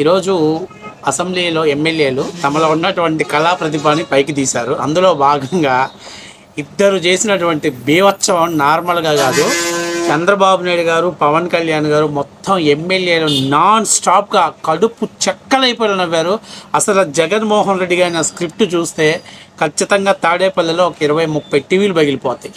ఈరోజు అసెంబ్లీలో ఎమ్మెల్యేలు తమలో ఉన్నటువంటి కళా ప్రతిభని పైకి తీశారు. అందులో భాగంగా ఇద్దరు చేసినటువంటి బీవత్సవం నార్మల్గా కాదు. చంద్రబాబు నాయుడు గారు పవన్ కళ్యాణ్ గారు మొత్తం ఎమ్మెల్యేలు నాన్ స్టాప్గా కడుపు చెక్కలైపోయి నవ్వారు. అసలు జగన్మోహన్ రెడ్డి గారి స్క్రిప్ట్ చూస్తే ఖచ్చితంగా తాడేపల్లిలో ఒక ఇరవై ముప్పై టీవీలు పగిలిపోతాయి.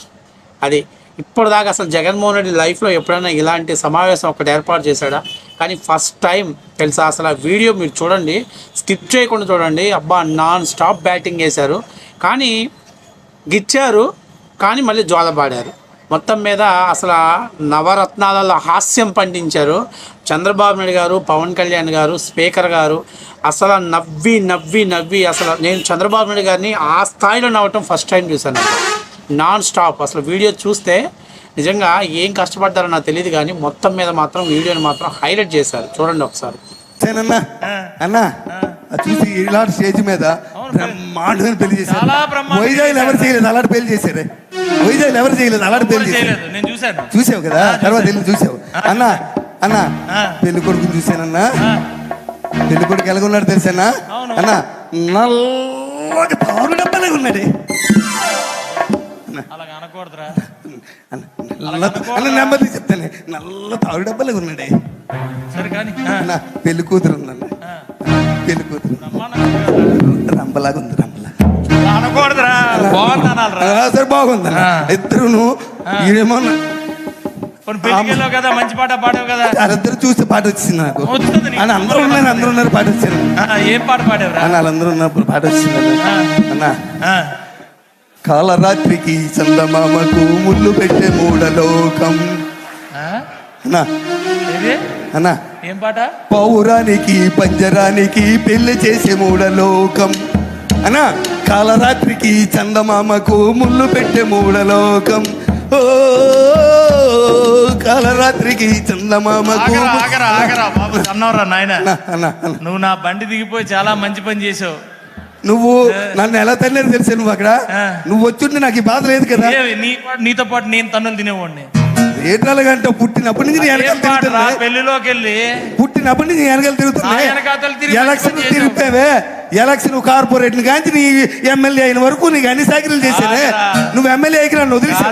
అది ఇప్పటిదాకా అసలు జగన్మోహన్ రెడ్డి లైఫ్లో ఎప్పుడైనా ఇలాంటి సమావేశం ఒకటి ఏర్పాటు చేశాడా? కానీ ఫస్ట్ టైం తెలుసా? అసలు ఆ వీడియో మీరు చూడండి స్కిప్ చేయకుండా చూడండి. అబ్బా నాన్ స్టాప్ బ్యాటింగ్ వేశారు కానీ గిచ్చారు కానీ మళ్ళీ జ్వాలబాడారు. మొత్తం మీద అసలు నవరత్నాలలో హాస్యం పండించారు. చంద్రబాబు నాయుడు గారు పవన్ కళ్యాణ్ గారు స్పీకర్ గారు అసలు నవ్వి నవ్వి నవ్వి అసలు నేను చంద్రబాబు నాయుడు గారిని ఆ స్థాయిలో నవ్వటం ఫస్ట్ టైం చూశాను. నాన్ స్టాప్ అసలు వీడియో చూస్తే నిజంగా ఏం కష్టపడ్డారో నాకు తెలియదు కానీ మొత్తం మీద మాత్రం వీడియోని మాత్రం హైలైట్ చేశారు. చూడండి ఒకసారి. అన్నా అన్నా చూసి ఇలాంటి స్టేజ్ మీద బ్రహ్మాండమైన పెళ్ళి చేశారు. చాలా బ్రహ్మాండంగా వైజాగ్ ఎవరు చేయలేదు? అలాంటి పెళ్ళి చేశారే. వైజాగ్ ఎవరు చేయలేదు? అలాంటి పెళ్ళి చేశారు. చూసావు కదా? తర్వాత వెళ్ళి చూసావు. అన్నా అన్నా. పెళ్ళి కొడుకుని చూసానన్నా పెళ్ళి కొడుకు ఎలాగున్నాడు తెలుసానా. అన్నా నల్లగా తారు డబ్బాలే ఉన్నాడే. అలా అనకూడదురా. అన్న, నల్ల నెమ్మది చెప్తానే నల్ల తారు డబ్బాలే ఉన్నాడే సరే కానీ పెళ్ళి కూతురు ఉందన్న. పెళ్ళి కూతురు రంపలాగా ఉంది రంపలా. అనకూడదురా బాగుంది సరే బాగుందన్న. ఇద్దరును ఈడేమో కదా మంచి పాట పాడావు కదా? వాళ్ళిద్దరు చూస్తే పాట వచ్చింది నాకు. అన్న అందరూ ఉన్నారు అందరూ ఉన్నారు పాట వచ్చింది. ఆ, ఏం పాట అన్న వాళ్ళందరూ ఉన్నప్పుడు పాట వచ్చింది. అన్న. కాలరాత్రికి చందమామకు ముళ్ళు పెట్టే మూడలోకం? అన్న. ఏం పాట? పౌరానికి పంజరానికి పెళ్ళి చేసే మూడలోకం అన్న కాలరాత్రికి చందమామకు ముళ్ళు పెట్టే మూడలోకం ఓ కాలరాత్రికి చందమామకు ఆగరా ఆగరా ఆగరా బాబు అన్నవరా నాయన? అన్న అన్న అన్న. నువ్వు నా బండి దిగిపోయి చాలా మంచి పని చేసావు. నువ్వు నన్ను ఎలా తల్లేదు తెలుసా నువ్వు అక్కడ. నువ్వు వచ్చుంటే నాకు ఈ బాధ లేదు కదా. నీతో పాటు నేను తన్నులు తినేవాడిని. ఏటాలుగంటే పుట్టినప్పటి నుంచి వెనకాల తిరుగుతున్నా పెళ్ళిలోకి వెళ్ళి. పుట్టినప్పటి నుంచి వెనకాల తిరుగుతున్నా ఎలక్షన్ తిరుగుతావే ఎలక్షన్ కార్పొరేట్ కాంచి నీ ఎమ్మెల్యే అయిన వరకు నీకు అన్ని సాకిరీలు చేసేదే? కాదురా. నువ్వు ఎమ్మెల్యే ఎగిరా వదిలేసా.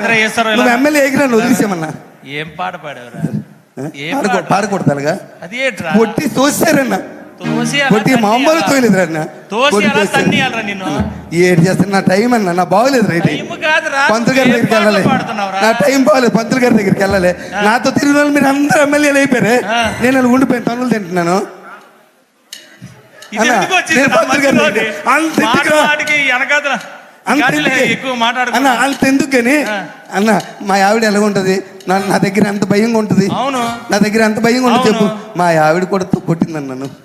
నువ్వు ఎమ్మెల్యే ఎగిరా వదిలేసామన్నా ఏం పాట పాడావురా? ఏం పాడకూ పాట? పాడకూడదాలుగా అది ఏంట్రా? పొట్టి తోసారన్న. పొట్టి మామూలు నిన్ను? ఏడు చేస్తాను నా టైం అన్న నా బాగోలేదు రైట్ పంతులు గారి దగ్గరికి వెళ్ళాలి? నా టైం బాగలేదు పంతులు గారి దగ్గరికి వెళ్ళాలి. నాతో తిరిగిన వాళ్ళు మీరు అందరూ ఎమ్మెల్యేలు అయిపోయారు. నేను అలా ఉండిపోయాను తనులు తింటున్నాను. అంత ఎందుకే? కానీ. అన్న మా ఆవిడ ఎలా ఉంటది? నా దగ్గర ఎంత భయంగా ఉంటది? అవును. నా దగ్గర ఎంత భయంగా ఉంటుంది చెప్పు. మా ఆవిడ కూడా తో- కొట్టిందన్న నన్ను.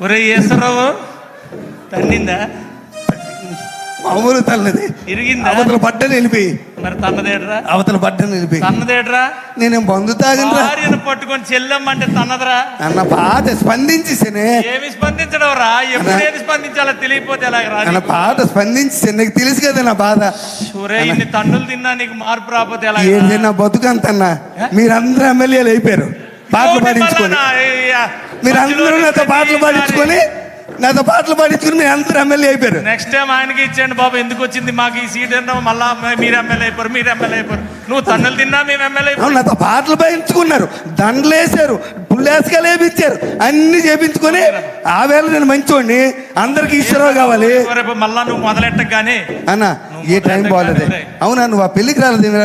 ఒరే ఈశ్వరరావు తన్నిందా? మామూలు తల్లది. ఇరిగిందా? అవతల పడ్డని వెళ్ళిపోయి మరి తన్నదేట్రా? అవతల పడ్డని వెళ్ళిపోయి తన్నదేట్రా? నేనేం బంధు తాగనరా భార్యను పట్టుకొని చెల్లెమ్మంటే తన్నదరా? అన్న పాట స్పందించేసానే. ఏమి స్పందించడం రా ఎప్పుడేది స్పందించాలో తెలియపోతే ఎలాగ అన్న పాట స్పందించేసాను నీకు తెలుసు కదా నా బాధ. ఒరే ఇన్ని తన్నులు తిన్నా నీకు మార్పు రాకపోతే ఎలా నా బతుకంతన్నా మీరందరూ ఎమ్మెల్యేలు అయిపోయారు. పాటలు పాడించుకొని. మీరందరూ నాతో పాటలు పాడించుకొని నాతో పాటలు పాడించుకొని మీరు అందరూ ఎమ్మెల్యే అయిపోయారు. నెక్స్ట్ టైం ఆయనకి ఇచ్చేయండి బాబు ఎందుకు వచ్చింది? మాకు ఈ సీట్ ఏంటో మళ్ళా మీరు ఎమ్మెల్యే అయిపోరు మీరు ఎమ్మెల్యే అయిపోరు. నువ్వు తన్నులు తిన్నా మేము ఎమ్మెల్యే నాతో పాటలు పాడించుకున్నారు దండలేశారు పుల్ డబ్బులు లేపించారు అన్ని చేపించుకొని ఆ వేళ నేను మంచోడిని. అందరికి ఈశ్వరరావు కావాలి. రేపు మళ్ళా నువ్వు మొదలెట్టగానే అన్న ఏ టైం బాగోలేదు. అవునా నువ్వు ఆ పెళ్ళికి రాలేదు పెళ్ళికి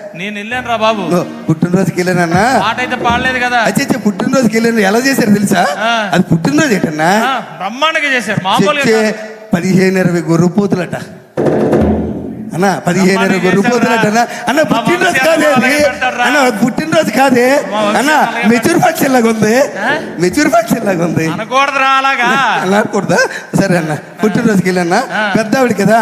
నేను వెళ్ళాను రా బాబు. పుట్టినరోజుకి వెళ్ళానన్నా. పాట అయితే పాడలేదు కదా. అచ్చే పుట్టినరోజుకి వెళ్ళాను. ఎలా చేశారు తెలుసా. అది పుట్టినరోజు ఏంటన్నా? బ్రహ్మాండంగా చేశారు. మామూలుగా. పదిహేను ఇరవై గొర్రె పోతులట. అన్న పదిహేను ఇరవై గొర్రె పోతులట అన్న. పుట్టినరోజు కాదే. అన్న పుట్టినరోజు కాదే? అన్న మెచ్యూర్ ఫంక్షన్ లాగా ఉంది? మెచ్యూర్ ఫంక్షన్ లాగా ఉంది. అనకూడదురా అలాగా. అలా అనకూడదా? సరే అన్న పుట్టినరోజుకి వెళ్ళన్నా. పెద్ద ఆవిడ కదా?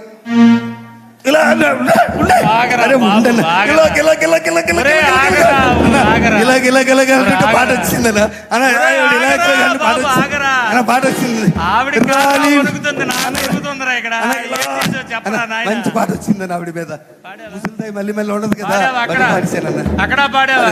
ఇలా. పాట అంటే పాట వచ్చింది. మంచి పాట ఆవిడ మీద? ముసలిదాయి మళ్ళీ మళ్ళీ ఉండదు కదా. అక్కడ? పాడావా.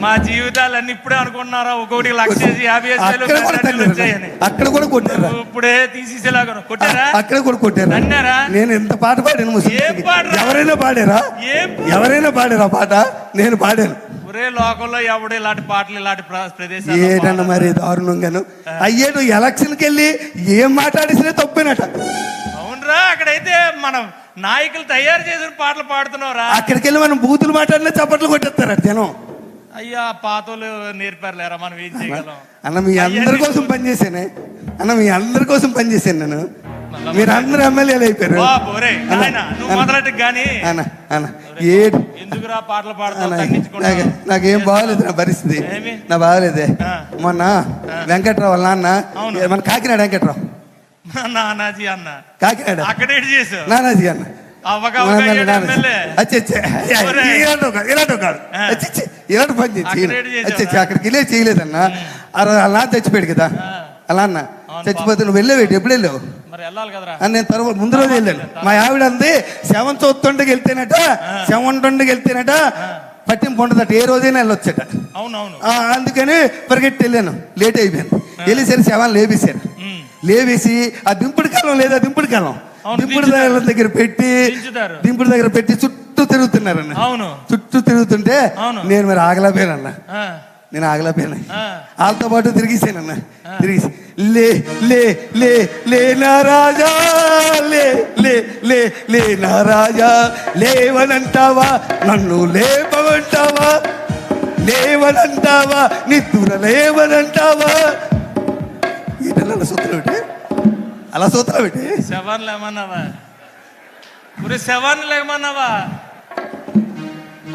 మా జీవితాలన్నీ ఇప్పుడే అనుకున్నారా ఒక్కొక్కటి లక్ష యాభై అక్కడ కూడా వచ్చాయని. అక్కడ కొట్టారా. ఇప్పుడే తీసేసేలాగా కొట్టారా? అక్కడ కూడా కొట్టారా. తన్నారా? నేను ఎంత పాట పాడాను? ఎవరైనా పాడారా? ఏం ఎవరైనా పాడారా పాట? నేను పాడాను. ఒరే లోకంలో ఎవడు ఇలాంటి పాటలు ఇలాంటి ప్ర- ప్రదేశాలు ఏటన్న మరి దారుణంగాను. అయ్యేటు ఎలక్షన్కి వెళ్ళి ఏం మాట్లాడేసినా తప్పేనట. అవునరా అక్కడైతే మనం నాయకులు తయారు చేసిన పాటలు పాడుతున్నావురా. అక్కడికి వెళ్ళి మనం బూతులు మాట్లాడినా చప్పట్లు కొట్టేస్తారట జనం. అయ్యా పాతలు నేర్పారులేరా మనం ఏం చేయగలం? అన్న మీ అందరి కోసం పనిచేసానే అన్న మీ అందరి కోసం పనిచేశాను నేను. మీరు అందరు ఎమ్మెల్యేలు అయిపోయారు. బాబు, ఒరేయ్, అన్న, అన్న, ఏ ఎందుకురా పాటలు పాడతావు అన్న, నాకు బాగలేదు నా పరిస్థితి? నా బాగలేదే. మొన్న వెంకట్రావు వాళ్ళ నాన్న. మన కాకినాడ వెంకట్రావు. నానాజీ అన్న. కాకినాడ. అక్కడేటి చేసావు? నానాజీ అన్న. ఎమ్మెల్యే. ఒరేయ్. ఇలాంటి కాదు. ఆ. ఇలాంటి పని? అచ్చచ్చే, అక్కడికి వెళ్ళే చేయలేదన్న. అలా అలా చచ్చిపోయాడు కదా అలా అన్న. చచ్చిపోతే నువ్వు వెళ్ళేవేటి ఎప్పుడు వెళ్ళావు? అని నేను తర్వాత ముందు రోజు వెళ్ళాను. మా ఆవిడ అంది సెవెన్ చదువుతుండకి వెళ్తేనట సెవెన్ ట్వంటీకి వెళ్తేనట పట్టింపు ఉండదట ఏ రోజైనా వెళ్ళొచ్చట. అందుకని పరిగెట్టి వెళ్ళాను. లేట్ అయిపోయాను వెళ్ళేసరికి సెవెన్ లేపేశారు. లేవేసి ఆ దింపుడు కాలం లేదా దింపుడు కాలం? దింపుడు. దగ్గర దగ్గర పెట్టి. దింపుడు దగ్గర పెట్టి చుట్టూ తిరుగుతున్నారన్న. అవును. చుట్టూ తిరుగుతుంటే. నేను మరి ఆగలేకపోయానన్న. ఆ, నేను ఆగలేకపోయాను. ఆ. వాళ్ళతో పాటు తిరిగిసానన్న. తిరిగి లే లే లే లే నా రాజా లే లే లే లే నా రాజా లేవనంటావా? నన్ను లేపమంటావా? లేవనంటావా? నిద్దుర లేవనంటావా? ఈటల అలా సూత్రం అలా సూత్రం పెట్టి శవాన్ని లేమన్నావా ఒరే శవాన్ని లేమన్నావా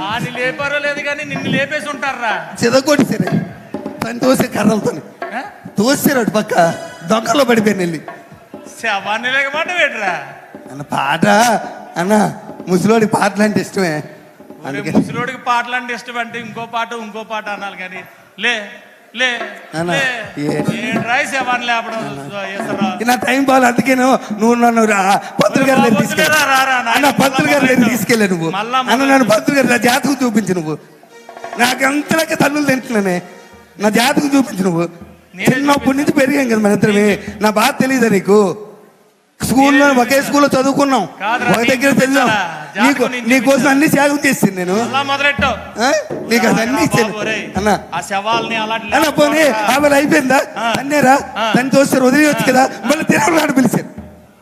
ఆని లేపారో లేదు కానీ నిన్ను లేపేసి ఉంటారా? చెదగొట్టేసారు తను తోసే కర్రలతో. తోసారు అటు పక్క. దొంగలో పడిపోయాను వెళ్ళి. శవాన్ని లేకమాట వేటరా అన్న పాట. అన్న ముసలోడి పాటలు అంటే ఇష్టమే ముసలోడికి పాటలు అంటే ఇష్టం అంటే ఇంకో పాట ఇంకో పాట అనాలి కానీ. లే నా టైం బాగా అందుకేను నువ్వు నన్ను గారి అన్న గారి తీసుకెళ్ళా నువ్వు. అన్న నన్ను గారి నా జాతకం చూపించు నువ్వు. నాకు అంతలాగా తల్లులు తింటున్నానే. నా జాతకం చూపించు నువ్వు. నేనే చిన్నప్పటి నుంచి పెరిగాం కదా మన ఇద్దరమే నా బాధ తెలియదా నీకు? స్కూల్లో ఒకే స్కూల్లో చదువుకున్నాం. ఒక దగ్గర చూపించాలా? నీకు నీకోసం? అన్ని త్యాగం చేసింది నేను? నీకు అది అన్ని. అన్న అన్న. పోనీ ఆమె అయిపోయిందా. అన్నేరా. తను చూస్తారు వదిలేయచ్చు కదా. మళ్ళీ దినం నాడు పిలిచారు.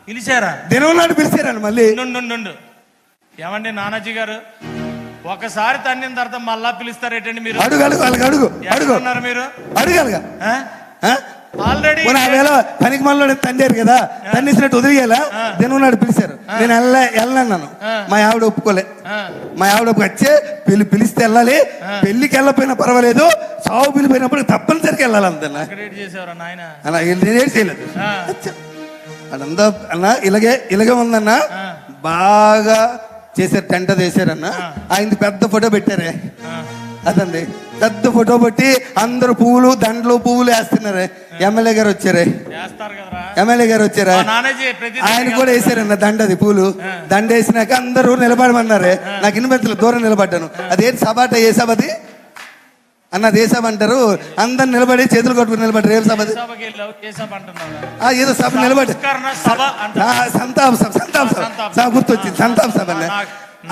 పిలిచారా? దినం నాడు పిలిచారని మళ్ళీ. ఏమండి నానాజీ గారు? ఒకసారి తన్నిన తర్వాత మళ్ళా పిలుస్తారేటండి మీరు? అడుగు అడుగు అడుగు అడుగు. మీరు? అడగాలిగా ఆల్రెడీ మన ఆ వేళ పనికి మనలో తండారు కదా తన్నేసినట్టు వదిలేయాలా? నాడు పిలిచారు. నేను వెళ్ళ వెళ్ళన్నాను. మా ఆవిడ ఒప్పుకోలే. మా ఆవిడ వచ్చే పిలి పిలిస్తే వెళ్ళాలి. పెళ్ళికి వెళ్ళకపోయినా పర్వాలేదు. సాగు పిలిపోయినప్పుడు తప్పనిసరిగా వెళ్ళాలి అందన్న క్రియేట్ చేసేవారా నాయన? అలా నేనేం చేయలేదు. అదంతా అన్న ఇలాగే ఇలాగే ఉందన్న. బాగా చేశారు టెంట చేశారన్న ఆయనది పెద్ద ఫోటో పెట్టారే. అదండి. పెద్ద ఫోటో పెట్టి అందరు పువ్వులు దండలు పువ్వులు వేస్తున్నారే. ఎమ్మెల్యే గారు వచ్చారే? ఎమ్మెల్యే గారు వచ్చారా? ఆయన కూడా వేసారన్న దండది పూలు. దండ వేసినాక అందరూ నిలబడమన్నారే. నాకు ఇన్వెంతలు దూరం నిలబడ్డాను. అదేంటి సభ ఏ సభ అది? అన్న సభ అంటారు? అందరు నిలబడి చేతులు కొట్టుకుని నిలబడ్డారు. ఏం సభ ఏదో సభ నిలబడి సంతాప సభ సంతాప సభ. గుర్తొచ్చింది. సంతాప సభ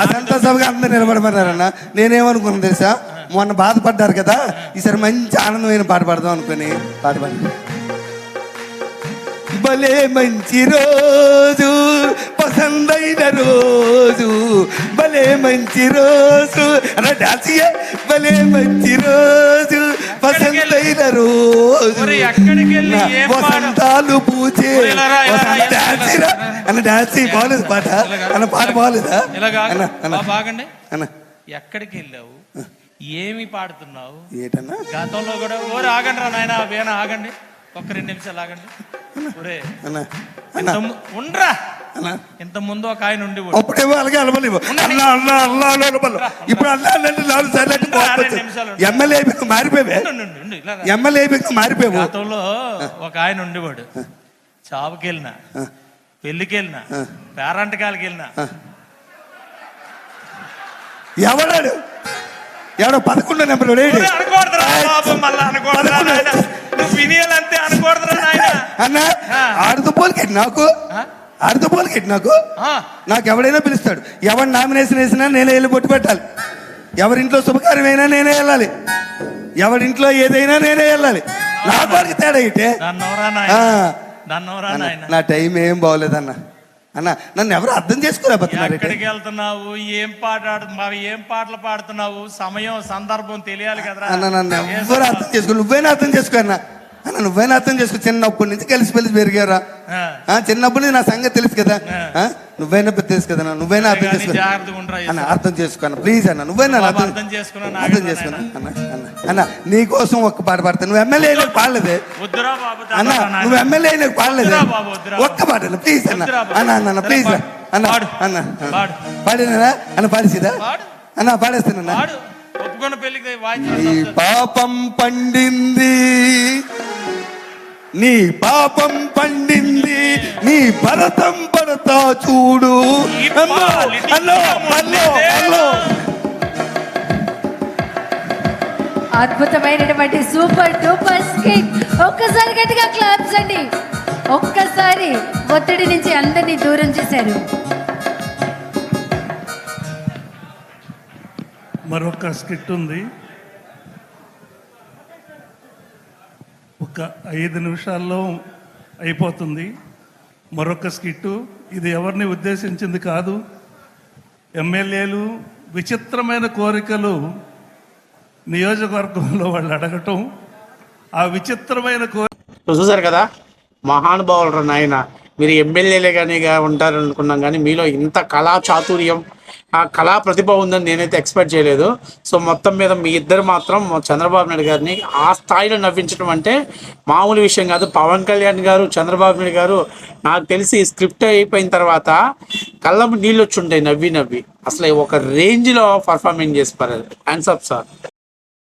ఆ సంతాప సభగా అందరు నిలబడమన్నారన్న. నేనేమనుకున్నాను తెలుసా? మొన్న బాధపడ్డారు కదా? ఈసారి మంచి ఆనందమైన పాట పాడదాం అనుకుని పాట పాడి భలే మంచి రోజు పసందైన రోజు భలే మంచి రోజు. అన్న డాన్స్. భలే మంచి రోజు పసందైన రోజు. వసంతాలు పూచే. డాన్స్. అన్న డాన్స్. బాగలేదు పాట. అన్న పాట బాగలేదా బాగండి. అన్న. ఎక్కడికి వెళ్ళావు ఏమి పాడుతున్నావు? ఏటన్నా? గతంలో కూడా ఓరే ఆగండి రా నాయన ఆగండి. ఒక్క రెండు నిమిషాలు ఆగండి. ఇంత ఉండ్రా. ముందు ఒక ఆయన ఉండి అప్పుడేమో అలాగే ఇప్పుడు నాలుగు సార్లు. ఎమ్మెల్యే మారిపోయావే. ఎమ్మెల్యే అయిపోయి మారిపోయావు. గతంలో ఒక ఆయన ఉండేవాడు చావుకి వెళ్ళినా పెళ్ళికి వెళ్ళినా పేరంటకాలకి వెళ్ళినా ఎవడాడు? ఎవడో పదకొండో నెంబర్ అన్న. ఆడుతూ పోలికెట్టి నాకు? ఆడుతూ పోలికెట్టి నాకు? నాకు ఎవడైనా పిలుస్తాడు. ఎవరు నామినేషన్ వేసినా నేనే వెళ్ళి బొట్టు పెట్టాలి. ఎవరింట్లో శుభకార్యమైనా నేనే వెళ్ళాలి. ఎవరింట్లో ఏదైనా నేనే వెళ్ళాలి. నా వాడికి తేడా నాయన? నా టైం ఏం బాగోలేదన్న అన్న. నన్ను ఎవరు అర్థం చేసుకోలేకపోతున్నారు ఎక్కడికి వెళ్తున్నావు? ఏం పాట ఆడుతున్నావు ఏం పాటలు పాడుతున్నావు? సమయం సందర్భం తెలియాలి కదరా. అన్న నన్ను ఏ ఎవ్వరు అర్థం చేసుకో నువ్వైనా అర్థం చేసుకో అన్న. అన్న నువ్వైనా అర్థం చేసుకో చిన్నప్పటి నుంచి కలిసి పెలిసి పెరిగారా చిన్నప్పటి నుంచి నా సంగతి తెలుసు కదా? నువ్వేనా తెలుసు కదా అన్న, నువ్వేనా అర్థం చేసుకో. అన్న అర్థం చేసుకో అన్న ప్లీజ్ అన్న నువ్వేనా అర్థం చేసుకున్నా అర్థం చేసుకున్నా. అన్న అన్న అన్న నీ కోసం ఒక్క పాట పాడతా. నువ్వు ఎమ్మెల్యే అయినా పాడలేదే? అన్న. నువ్వు ఎమ్మెల్యే అయినా పాడలేదే? ఒక్క పాట ప్లీజ్ అన్న. అన్న అన్న ప్లీజ్. అన్న. అన్న పాడు. పాడినా అన్న. పాడేసిదా పాడు. అన్న పాడేస్తానన్నా. వాడు ఒప్పుకున్న పెళ్ళికి నీ పాపం పండింది. నీ పాపం పండింది. నీ భరతం పడతా చూడు. అద్భుతమైనటువంటి సూపర్ డూపర్ స్కిట్. ఒక్కసారి గట్టిగా క్లాప్స్ అండి. ఒక్కసారి ఒత్తిడి నుంచి అందరినీ దూరం చేశారు. మరొక స్కిట్ ఉంది. ఒక ఐదు నిమిషాల్లో అయిపోతుంది. మరొక స్కిట్టు. ఇది ఎవరిని ఉద్దేశించింది కాదు. ఎమ్మెల్యేలు విచిత్రమైన కోరికలు నియోజకవర్గంలో వాళ్ళు అడగటం ఆ విచిత్రమైన కోరిక చూసారు కదా? మహానుభావులు నాయన. మీరు ఎమ్మెల్యేలే కానీ ఉంటారు అనుకున్నాం కానీ మీలో ఇంత కళా చాతుర్యం ఆ కళా ప్రతిభ ఉందని నేనైతే ఎక్స్పెక్ట్ చేయలేదు. సో మొత్తం మీద మీ ఇద్దరు మాత్రం చంద్రబాబు నాయుడు గారిని ఆ స్థాయిలో నవ్వించడం అంటే మామూలు విషయం కాదు. పవన్ కళ్యాణ్ గారు చంద్రబాబు నాయుడు గారు నాకు తెలిసి స్క్రిప్ట్ అయిపోయిన తర్వాత కళ్ళము నీళ్ళు వచ్చి ఉంటాయి నవ్వి నవ్వి. అసలు ఒక రేంజ్లో పర్ఫార్మెన్స్ చేసి పర్లేదు. Hands up sir